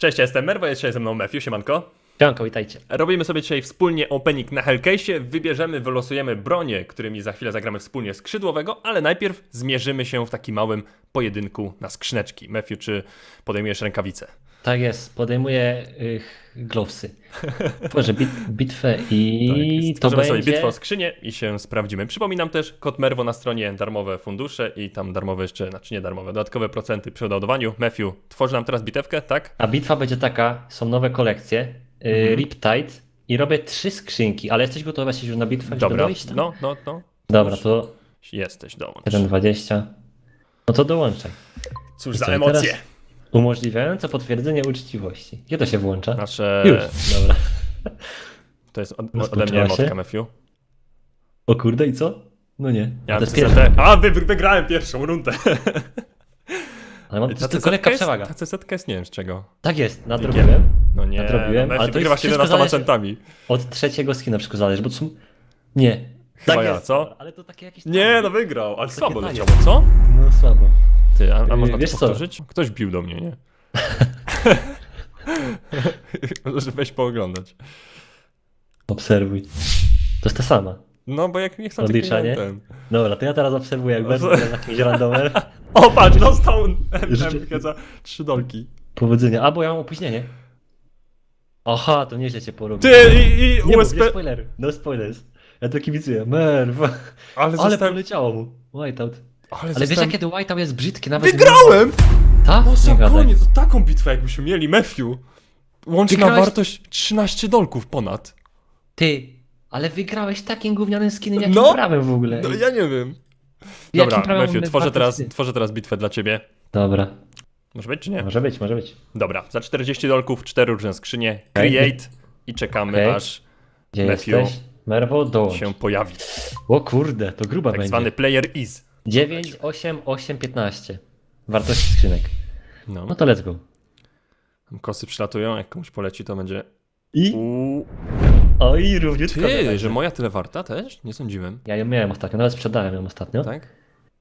Cześć, ja jestem Merwo, jest dzisiaj ze mną Matthew, siemanko. Siemanko, witajcie. Robimy sobie dzisiaj wspólnie opening na Hellcase'ie, wybierzemy, wylosujemy bronie, którymi za chwilę zagramy wspólnie skrzydłowego, ale najpierw zmierzymy się w takim małym pojedynku na skrzyneczki. Matthew, czy podejmujesz rękawice? Tak jest, podejmuję y, glowsy. Tworzę bit, bitwę i to Tworzymy sobie będzie... bitwę o skrzynię i się sprawdzimy. Przypominam też kod Merwo na stronie darmowe fundusze i tam darmowe jeszcze, znaczy nie darmowe, dodatkowe procenty przy doładowaniu. Matthew, tworzy nam teraz bitewkę, tak? A bitwa będzie taka, są nowe kolekcje, y, Mhm. Riptide i robię trzy skrzynki, ale jesteś gotowy jesteś już na bitwę? Dobra, dojść no, no, no. Dobra, to Jesteś, dołącz. 1,20. No to dołączaj. Cóż I za co, emocje. teraz Umożliwiające potwierdzenie uczciwości. Gdzie to się włącza? Nasze... Już, dobra. To jest od, ode Rozpoczęła mnie emotka, się? Matthew. O kurde, i co? No nie. Ja to jest pierwsze. A, wy, wygrałem pierwszą rundę. Ale mam tylko lekka jest, przewaga. ta CZ jest nie wiem z czego. Tak jest, nadrobiłem. No nie, Nadrobiłem, no, ale to wygrywa jest wszystko 11 zależy- centami. Od trzeciego skina wszystko zależy, bo to są... Nie. Chyba tak ja, jest, co? Ale to takie jakieś... Nie, no wygrał, ale słabo tanie. leciało, co? No słabo. Ty, a, a Yy, można to wiesz co? powtórzyć? Ktoś bił do mnie, nie? Może weź pooglądać. Obserwuj. To jest ta sama. No, bo jak nie chcę Odliczanie? ten. Dobra, to ja teraz obserwuję, jak będę na jakimś randomem. O, patrz, dostał MK za trzy dolki. Powodzenia. A, bo ja mam opóźnienie. Aha, to nieźle cię porobił. Ty, i, i Nie, mów, nie USP... spoiler. No spoilers. Ja to kibicuję. Merw. Ale, Ale zostałem... poleciało mu. Whiteout. Ale, Ale wiesz, zostałem... jakie whiteout jest brzydkie nawet... Wygrałem! Tak? O, Nie gadaj. to taką bitwę jakbyśmy mieli, Matthew. Łączna Wygrałeś- wartość 13 dolków ponad. Ty, ale wygrałeś takim gównianym skinem, jakim No. prawem w ogóle. No ja nie wiem. Jakim Dobra, prawem Matthew, tworzę teraz, tworzę teraz bitwę dla ciebie. Dobra, Może być, czy nie? może być, może być. Dobra, za 40 dolków, cztery różne skrzynie, Okej. create i czekamy Okej. aż Gdzie Matthew jesteś? Merwo, dołącz. się pojawi. O kurde, to gruba Tak będzie. zwany player is. 9, 8, 8, 15. Wartości skrzynek. No, No to let's go. kosy przylatują, jak komuś poleci to będzie... I? Oj, również Ty, że moja tyle warta też? Nie sądziłem. Ja ją miałem ostatnio, nawet sprzedałem ją ostatnio. Tak?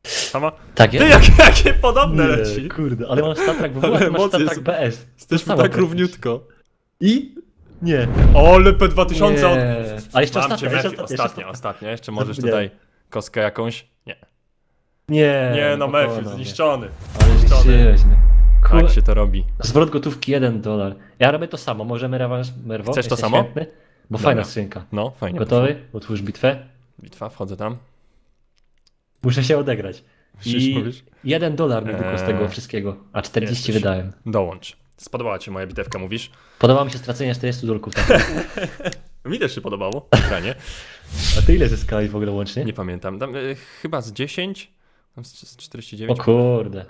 Sama? Tak Ty, jakie, jakie podobne Nie, leci. kurde, ale mam statrak, bo Ale masz statrak BS. Jesteśmy tak równiutko. I? Nie. Ole, P2000 od... Nie. A jeszcze ostatnia, jeszcze ostatnia. ostatnia. Jeszcze możesz tutaj kostkę jakąś. Nie. Nie. No mnie. zniszczony. Ale zniszczony. zniszczyłeś mnie. Tak Kur- się to robi. Zwrot gotówki 1 dolar. Ja robię to samo, możemy rewanż Merwo? Chcesz to Jesteś samo? Chętny? Bo Dobra. fajna skrzynka. No, fajnie. Gotowy? Utwórz bitwę. Bitwa, wchodzę tam. Muszę się odegrać. Już I mówisz? jeden dolar mi tylko z tego Eee. wszystkiego, a 40 Jesteś. wydałem. Dołącz. Spodobała ci moja bitewka, mówisz? Podoba mi się stracenie 40 dolków. Tak. Mi też się podobało. ekranie. A ty ile zyskałeś w ogóle łącznie? Nie pamiętam. Tam, y, chyba z 10? Tam z z O 49. kurde.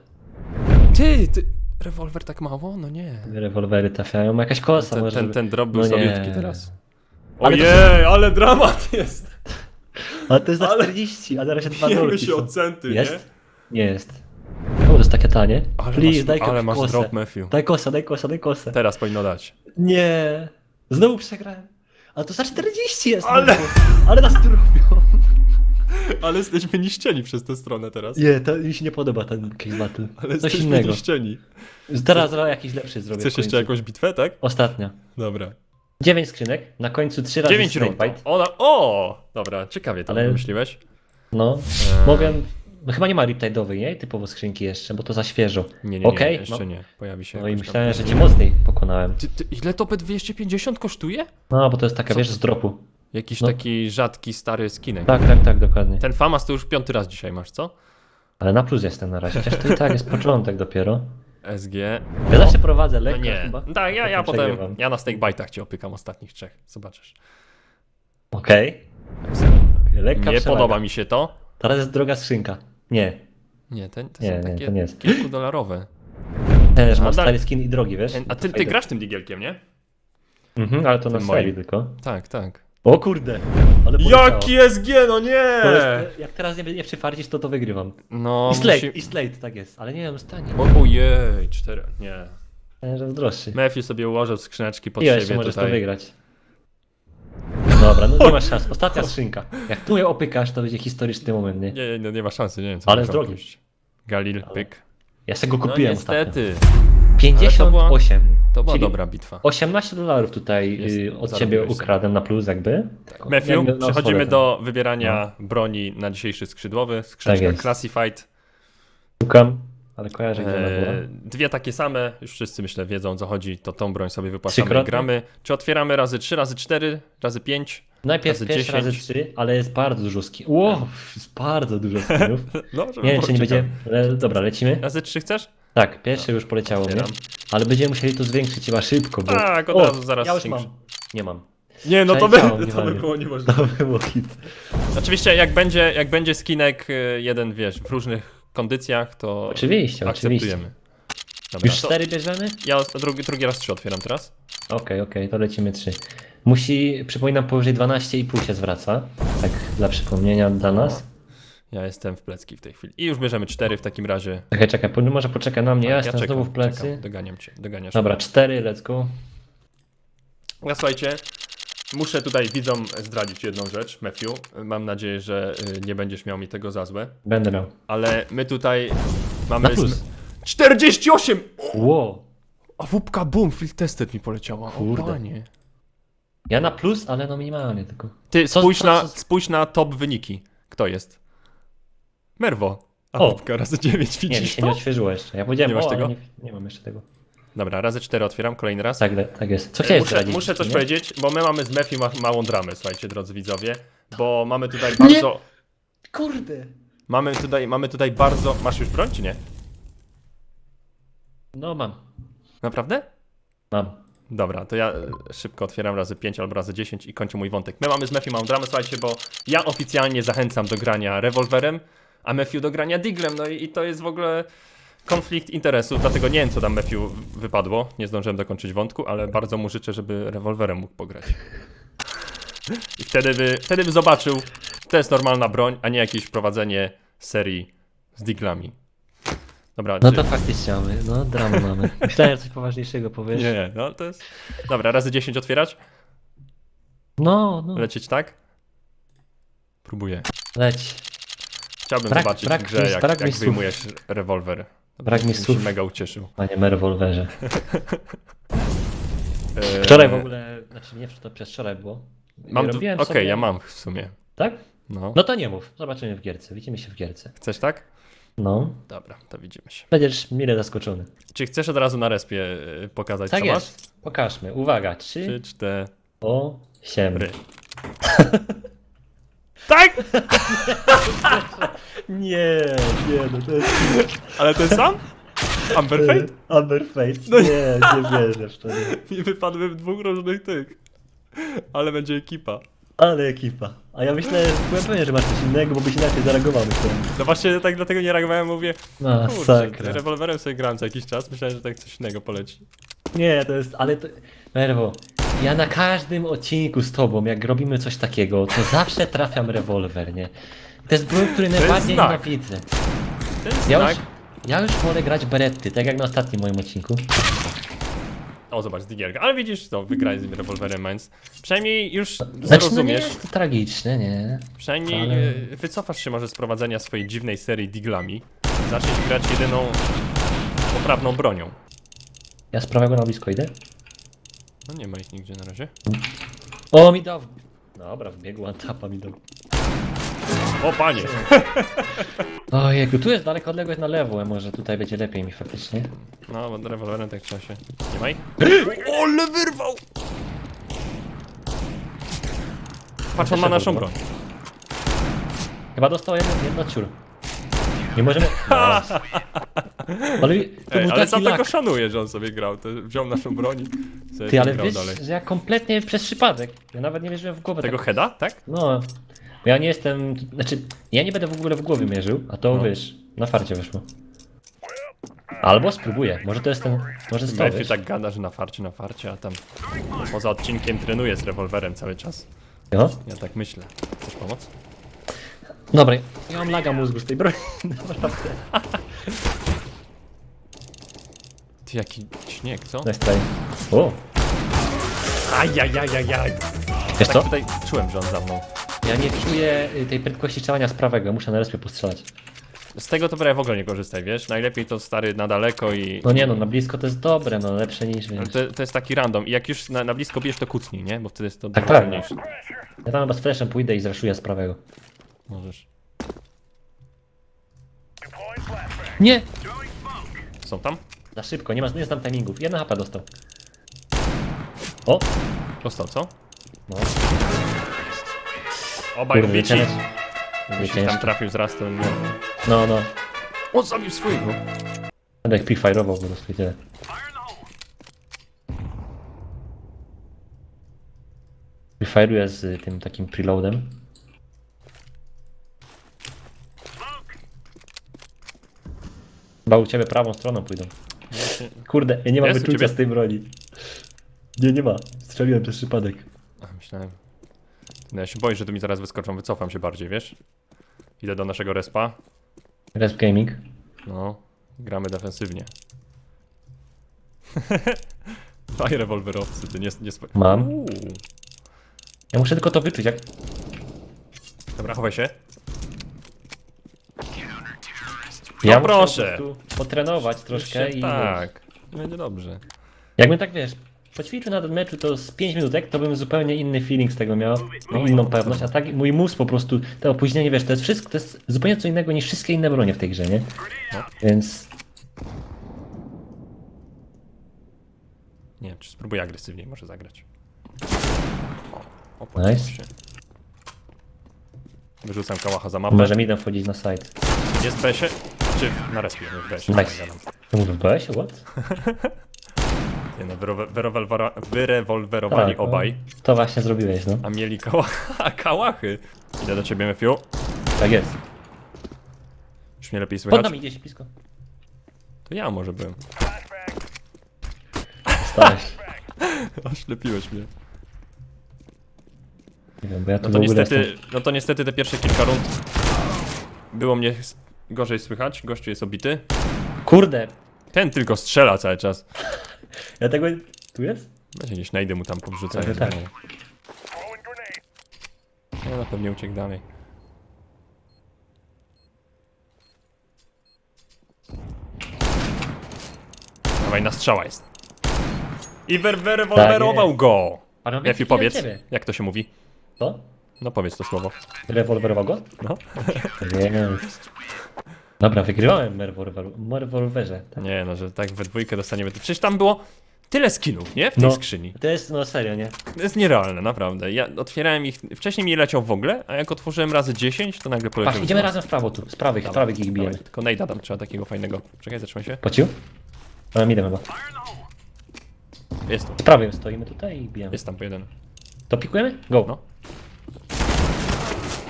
Ty, ty, rewolwer tak mało? No nie. Rewolwery trafiają. Jakaś kosa Ten, może. ten, ten drop był No nie. słabiutki teraz. Ale to Ojej, ale dramat jest. Ale to jest za ale- 40, a na razie dwa Bijemy dolki się są. o centy, Jest? Nie jest. O, to jest takie tanie. Ale Please, masz, daj ale masz kosę. drop, Matthew. Daj kosę, daj kosę, daj kosę. Teraz powinno dać. Nie. Znowu przegrałem. A to za 40 jest. Ale- Ale, ale nas tu robią. Ale jesteśmy niszczeni przez tę stronę teraz. Nie, to mi się nie podoba ten case battle. Ale Coś jesteśmy innego. niszczeni. Teraz jakiś lepszy zrobię. Chcesz w jeszcze jakąś bitwę, tak? Ostatnia. Dobra. 9 skrzynek, na końcu 3 razy 9 rund. Snakebite. Ona, o! Dobra, ciekawie to Ale- wymyśliłeś. No, Eee, mogę... No chyba nie ma Riptide'owej, nie? Typowo skrzynki jeszcze, bo to za świeżo. Nie, nie, nie, Okej, jeszcze no. nie. Pojawi się No i tam. myślałem, że cię mocniej pokonałem. Ty, ty, ile to P250 kosztuje? No, bo to jest taka, wiesz, z dropu. Jakiś No. taki rzadki, stary skinek. Tak, tak, tak, dokładnie. Ten Famas to już piąty raz dzisiaj masz, co? Ale na plus jestem na razie, chociaż to i tak jest początek dopiero. SG. Ja zawsze prowadzę No lekko nie. chyba. Tak, ja, ja Potem przegrywam. Ja na snakebite'ach cię opykam ostatnich trzech. Zobaczysz. Okej. Okay. Lekka Nie przewaga. podoba mi się to. Teraz jest droga skrzynka. Nie, Nie, te, te Nie, są nie, takie to nie jest. kilkudolarowe. ten że ma Nadal- stary skin i drogi, wiesz? A ty, ty grasz tym digielkiem, nie? Mhm, ale to na Tym serii tylko. Tak, tak. O kurde! Ale poleciało. Jaki SG, no nie! To jest, jak teraz nie, nie przyfarcisz, to to wygrywam. No, I Slate, musi... i Slate, tak jest. Ale nie wiem, stanie. O, ojej, cztery. Nie. Że droższy. Matthew sobie ułożył skrzyneczki pod I jeszcze siebie możesz to tutaj. wygrać. Dobra, no nie masz szans. Ostatnia skrzynka. Jak tu je opykasz, to będzie historyczny moment, nie? Nie, nie, nie ma szansy, nie wiem co Ale można z drogi. Galil, pyk. Ja sobie go No kupiłem ostatnio. niestety. 58. To była Czyli dobra bitwa. 18 dolarów tutaj Jest- y, od zarobiłeś ciebie sobie. ukradłem na plus jakby. Matthew, Jakby na przechodzimy swoje do wybierania broni na dzisiejszy skrzydłowy. Skrzynka Tak jest. Classified. Szukam, ale kojarzę gdzie ona E, była. dwie takie same, już wszyscy myślę wiedzą o co chodzi, to tą broń sobie wypłacamy i Trzykrotnie? gramy. Czy otwieramy razy 3, razy 4, razy 5? Najpierw razy pierwszy 10. razy 3, ale jest bardzo dużo skin. Wow, jest bardzo dużo skinów. No, żeby Nie wiem, było czy nie będzie. Ale dobra, lecimy. Razy 3 chcesz? Tak, pierwsze już poleciało mnie. Otwieram. Ale będziemy musieli to zwiększyć chyba szybko, bo. Tak, od O, razu zaraz Ja już mam. Nie mam. Nie, no to by, Przeleciało mnie to by było niemożliwe. To było hit. Oczywiście jak będzie, jak będzie skinek y, jeden, wiesz, w różnych kondycjach, to Oczywiście, oczywiście. akceptujemy. Dobra, Już to cztery bierzemy? ja drugi, drugi raz trzy otwieram teraz. Okej, okej, to lecimy trzy. Musi, przypominam, powyżej 12,5 się zwraca. Tak dla przypomnienia dla nas. Ja jestem w plecki w tej chwili. I już bierzemy cztery w takim razie. Czekaj, czekaj, po- może poczekaj na mnie, ja jestem czekam, znowu w plecy. Czekam, doganiam cię, doganiasz. Dobra, cztery, let's go. Ja słuchajcie, muszę tutaj widzom zdradzić jedną rzecz, Matthew. Mam nadzieję, że y, nie będziesz miał mi tego za złe. Będę miał. Ale my tutaj Na mamy... plus. z- 48! Wow. A wupka boom, field tested mi poleciała. Kurde. O panie. Ja na plus, ale no minimalnie tylko. Ty, Co- spójrz, co- na, co- spójrz na top wyniki. Kto jest? Merwo. A O. wupka razy 9, Nie, mi widzisz się to? nie odświeżyło jeszcze. Ja powiedziałem, Nie masz o, ale tego? Nie, nie mam jeszcze tego. Dobra, razy 4 otwieram, kolejny raz. Tak, tak jest. Co chciałeś Muszę, zdradzić? muszę coś nie? powiedzieć, bo my mamy z Matthew ma, małą dramę, słuchajcie, drodzy widzowie. Bo mamy tutaj bardzo... Kurde. Mamy tutaj, mamy tutaj bardzo... Masz już broń, czy nie? No mam. Naprawdę? Mam. Dobra, to ja e, szybko otwieram razy 5 albo razy 10 i kończę mój wątek. My mamy z Matthew małą dramę, słuchajcie, bo ja oficjalnie zachęcam do grania rewolwerem, a Matthew do grania diglem, no i, i to jest w ogóle konflikt interesów, dlatego nie wiem, co tam Matthew wypadło, nie zdążyłem dokończyć wątku, ale bardzo mu życzę, żeby rewolwerem mógł pograć. I wtedy by, wtedy by zobaczył, to jest normalna broń, a nie jakieś prowadzenie serii z diglami. Dobra, No czy- to faktycznie mamy. No, dramę mamy. Myślałem, że coś poważniejszego powiesz. nie, nie, no to jest... Dobra, razy 10 otwierać? No, no. Lecieć tak? Próbuję. Leć. Chciałbym Brak- zobaczyć brak w grze, mi- jak, brak mi jak słów. wyjmujesz rewolwer. Brak mi Bym się słów. mega ucieszył. Panie rewolwerze. Eee, Wczoraj w ogóle, znaczy nie, to przez wczoraj było. Mam Robiłem Okej, sobie- ja mam w sumie. Tak? No. No to nie mów. Zobaczymy w gierce. Widzimy się w gierce. Chcesz tak? No. Dobra, to widzimy się. Będziesz mile zaskoczony. Czy chcesz od razu na respie e, pokazać, Tak co jest. Pokażmy. Uwaga. Trzy, masz? Trzy, cztery. osiem. Tak! Nie, nie, no to jest... Ale ten sam? Amber Fate? Amber Fate. No nie, nie wierzę w to. Nie. Wypadły w dwóch różnych tych. Ale będzie ekipa. Ale ekipa. A ja myślę, byłem pewien, że masz coś innego, bo byś inaczej zareagował. myślałem. No właśnie tak dlatego nie reagowałem, mówię, kurczę, Masakra. rewolwerem sobie grałem co jakiś czas, myślałem, że tak coś innego poleci. Nie, to jest, ale to... Merwo, ja na każdym odcinku z tobą, jak robimy coś takiego, to zawsze trafiam rewolwer, nie? To jest broń, który najbardziej znak. nienawidzę. To jest Ja znak. już, ja już wolę grać beretty, tak jak na ostatnim moim odcinku. O, zobacz, Digierga. Ale widzisz, to wygrałeś z tym rewolwerem, więc przynajmniej już Znaczy, no nie zrozumiesz, jest to tragiczne, nie? przynajmniej ale- e, wycofasz się może z prowadzenia swojej dziwnej serii Diglami. Zaczniesz grać jedyną poprawną bronią. Ja z prawego na blisko idę. No nie ma ich nigdzie na razie. O, mi dał. Dobra, wbiegł, tapa mi dał. O, panie! Ojejku, tu jest daleko odległość na lewo, a może tutaj będzie lepiej mi faktycznie. No, bo rewolwerem tak trzeba się... Nie ma ich? Ole, wyrwał! Patrz, on ma naszą broń. Chyba dostał jedno, jedno ciur. Nie możemy... No. Ale to Ej, był ale taki tego lak. szanuję, że on sobie grał. To wziął naszą broń i sobie Ty, ale grał wiesz, dalej. że ja kompletnie przez przypadek. Ja nawet nie wierzyłem w głowę. Tego tak... heada, tak? No. Bo ja nie jestem... Znaczy, ja nie będę w ogóle w głowie mierzył, a to No. wiesz, na farcie wyszło. Albo spróbuję. Może to jest ten... Może to Matthew wiesz. tak gada, że na farcie, na farcie, a tam poza odcinkiem trenuje z rewolwerem cały czas. No. Ja tak myślę. Chcesz pomoc? Dobra, ja mam laga mózgu z tej broni. Naprawdę. Ty jaki śnieg, co? Nice try. O, Ajajajajaj. wiesz Tak co? tutaj czułem, że on za mną. Ja nie czuję y, tej prędkości strzelania z prawego, muszę na respie postrzelać. z tego to prawie w ogóle nie korzystaj, wiesz? Najlepiej to stary na daleko i... No nie no, na blisko to jest dobre, no lepsze niż Ale wiesz. To, to jest taki random i jak już na, na blisko bijesz to kucnij, nie? Bo wtedy jest to Tak, dużo tak. Ja tam chyba z flashem pójdę i zraszuję z prawego. Możesz. Nie! Są tam? Za szybko, nie ma, nie znam timingów. Jedna HP dostał. O! Dostał, co? No, Obaj kurde, ich tam ciężko. trafił z raz, to nie. No, no. O, zabił swojego! Będę jak pre-fire'ował po prostu i tyle. Pre-fire'uję z tym takim preloadem. Chyba u ciebie prawą stroną pójdą. Kurde, ja nie mam Jest u wyczucia ciebie? z tej broni. Nie, nie ma. Strzeliłem przez przypadek. A, myślałem. No ja się boję, że tu mi zaraz wyskoczą, wycofam się bardziej, wiesz? Idę do naszego respa. Resp Gaming. No, gramy defensywnie. Daj rewolwerowcy, ty nie, nie spo... Mam. Uuu. Ja muszę tylko to wyczuć, jak... Dobra, chowaj się. Ja No muszę proszę. po prostu potrenować troszkę i... Tak, będzie dobrze. Jakbym tak wiesz, poćwiczył na tym meczu to z 5 minutek, to bym zupełnie inny feeling z tego miał, no, inną pewność, a tak mój mózg po prostu, to opóźnienie, wiesz, to jest wszystko, to jest zupełnie co innego niż wszystkie inne bronie w tej grze, nie? No. Więc Nie wiem, czy spróbuję agresywniej może zagrać. O, opłaciło Nice. się. Wyrzucam kałacha za mapę. może mi idę wchodzić na site. Jest w besie? Czy na respie, nie w besie. Nice. Mówię, weź, what? Nie no, wyrowe- wyrewolwerowali no, obaj, To właśnie zrobiłeś, no. a mieli kałacha, kałachy. Idę do ciebie, Matthew. Tak jest. Już mnie lepiej Pod słychać? nami gdzieś blisko. To ja może byłem. Stałeś. Oślepiłeś mnie. Nie wiem, bo ja tu No w to ogóle niestety, no to niestety te pierwsze kilka rund było mnie s- gorzej słychać. Gościu jest obity. Kurde! Ten tylko strzela cały czas. Ja tego... Tu jest? Będzie gdzieś najdę mu tam powrzucać. Trochę tak. No na pewnie uciekł dalej. Dawaj, na strzała jest. I wer- wyrewolwerował Tak go! Matthew, powiedz, jak to się mówi? Co? No powiedz to słowo. Rewolwerował go? No. Jest. Dobra, wygrywałem w rewolwerze. Tak. Nie no, że tak we dwójkę dostaniemy. to- Przecież tam było tyle skinów, nie? W tej No. skrzyni. To jest, no serio, nie? To jest nierealne, naprawdę. Ja otwierałem ich, wcześniej mi leciał w ogóle, a jak otworzyłem razy 10, to nagle poleciał. Patrz, idziemy razem w prawo tu, z prawych, z prawych ich bijemy. Tylko Nejda tam trzeba takiego fajnego. Czekaj, zatrzymaj się. Pocił? Ale mi chyba. Jest tu. Z prawej stoimy tutaj i bijemy. Jest tam po jeden. To pikujemy? Go. No.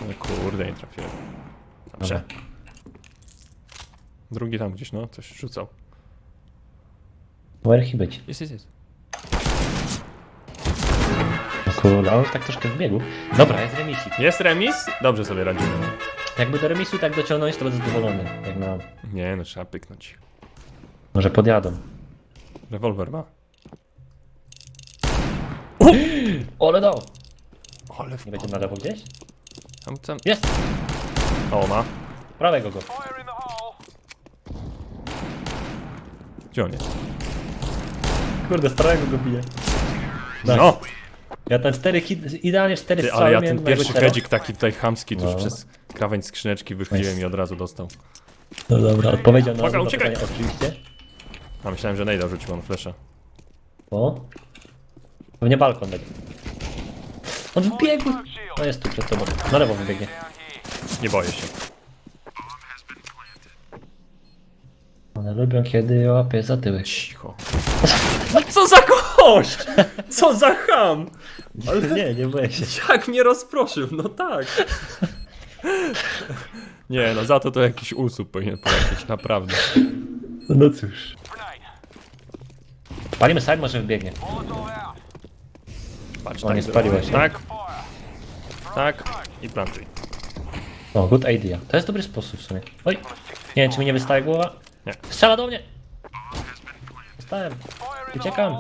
No kurde, nie trafiłem. Dobrze. Dobra. Drugi tam gdzieś, no, coś rzucał. Where he być? Jest, jest, jest. Kurde, on tak troszkę wbiegł. Dobra, jest remisik. Jest remis? Dobrze sobie radzimy. Jakby do remisu tak dociągnąć, to będę zadowolony. Jak na... Nie, no trzeba pyknąć. Może podjadą. Rewolwer ma. Ole dał! Ale Nie będzie na lewo gdzieś? Tam, tam. Jest! O, ma. Prawego go. Gdzie on jest? Kurde, z prawego go bije. Nice. No! Ja ten cztery hit, idealnie cztery Ty, strzały ale ja miałem ten na pierwszy ciało. hedzik taki tutaj chamski, tuż No. przez krawędź skrzyneczki wychwyliłem Nice. i od razu dostał. No dobra, odpowiedział na Uwaga, na uciekaj! pytanie oczywiście. A myślałem, że Nejda rzucił on flesza. O. Pewnie balkon leci. On wbiegł! No jest tu przed tobą. Na lewo wybiegnie. Nie boję się. One lubią kiedy łapie za tyłek. Cicho. Co za gość! Co za ham! Ale nie, nie boję się. Jak mnie rozproszył, no tak. Nie, no za to to jakiś usłup powinien polecieć, naprawdę. No cóż. Palimy side, może wbiegnie. Patrz, O, tak nie zrobię. spaliłeś? Tak. Tak. I plantuj. O, good idea. To jest dobry sposób w sumie. Oj, nie wiem czy mi nie wystaje głowa. Nie. Strzela do mnie! Wstałem. Uciekam.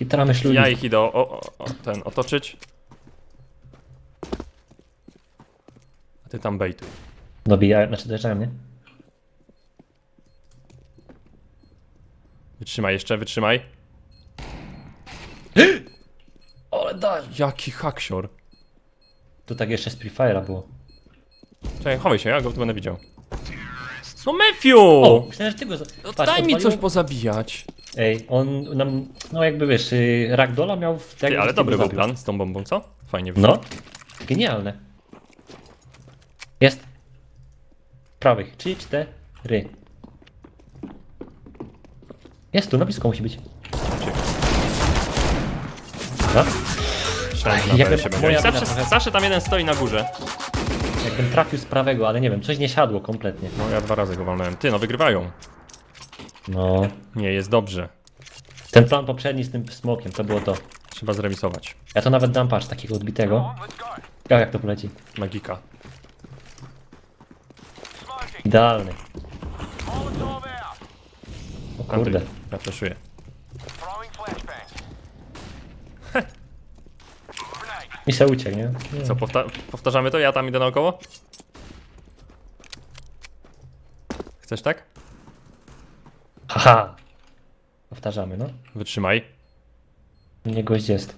I teraz myślę. Ja ich idę o, o, o, ten, otoczyć. A ty tam bejtuj. Dobijają, znaczy dojeżdżają, nie? Wytrzymaj jeszcze, wytrzymaj. Ale daj! Jaki haksior. Tu tak jeszcze z Free Fire'a było. Czekaj, chowaj się, ja go tu będę widział. No Matthew! O! Myślałem, że ty go... za- No Patrz, daj mi coś pozabijać. Ej, on nam, no jakby wiesz, y, Ragdola miał w Ty, tego, ale dobry był zabił. plan z tą bombą, co? Fajnie wyszło. No, genialne. Jest. Prawych, trzy, cztery. Jest tu, na blisko musi być. Dobra. Myślałem, że Jak na pewno moja wina Zawsze, trochę. zawsze tam jeden stoi na górze. Jakbym trafił z prawego, ale nie wiem, coś nie siadło kompletnie. No ja dwa razy go walnąłem. Ty, no wygrywają. No, Nie, jest dobrze. ten plan poprzedni z tym smokiem, to było to. Trzeba zremisować. Ja to nawet dam patrz takiego odbitego. Ja jak to poleci. Magika. Idealny. O kurde. Andrzej, ja. Mi się uciekł, nie? nie. Co, powta powtarzamy to? Ja tam idę naokoło? Chcesz tak? Haha. Powtarzamy, no. Wytrzymaj. Nie gość jest.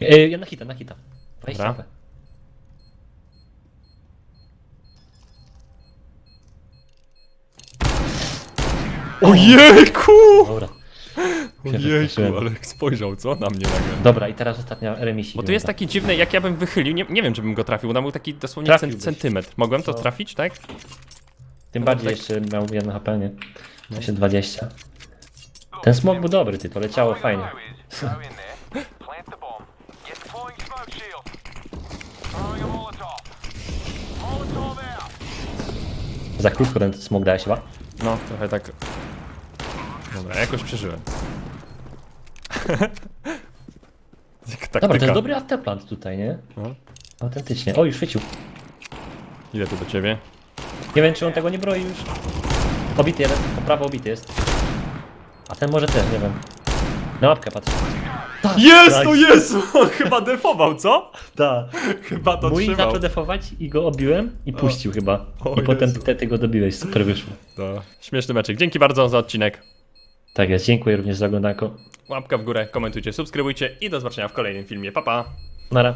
Ej, ja na hita, na hita. 20 Dobra. HP. Ojejku! Dobra. Ojejku, ale spojrzał, co? Na mnie nagle. Dobra, i teraz ostatnia remisja. Bo tu jest taki dziwny, jak ja bym wychylił, nie, nie wiem, czy bym go trafił, tam był taki dosłownie cen, Trafiłbyś. centymetr. Mogłem to No. trafić, tak? Tym bardziej tak- jeszcze miał jedno HP, nie? To się 20. Ten smok był dobry, ty, to leciało fajnie. Za krótko ten smok dałeś chyba. No, trochę tak. Dobra, jakoś przeżyłem. Dobra, to jest dobry afterplant tutaj, nie? No. Autentycznie. O, już chwycił. Idę tu do ciebie. Nie wiem, czy on tego nie broi już. Obity jeden, po prawo obity jest. A ten może też, nie wiem. Na łapkę patrz. Jest, to jest! On chyba defował, co? Tak. Chyba to Mój trzymał. zaczął defować i go obiłem i puścił chyba. O I potem Jezu. ty, ty go dobiłeś, super wyszło. To śmieszny meczek. Dzięki bardzo za odcinek. Tak jest, dziękuję również za oglądanko. Łapka w górę, komentujcie, subskrybujcie i do zobaczenia w kolejnym filmie. Pa, pa! Nara.